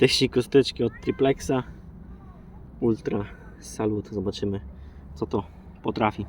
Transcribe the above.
teści kosteczki od Triplexa Ultra Salut. Zobaczymy, co to potrafi.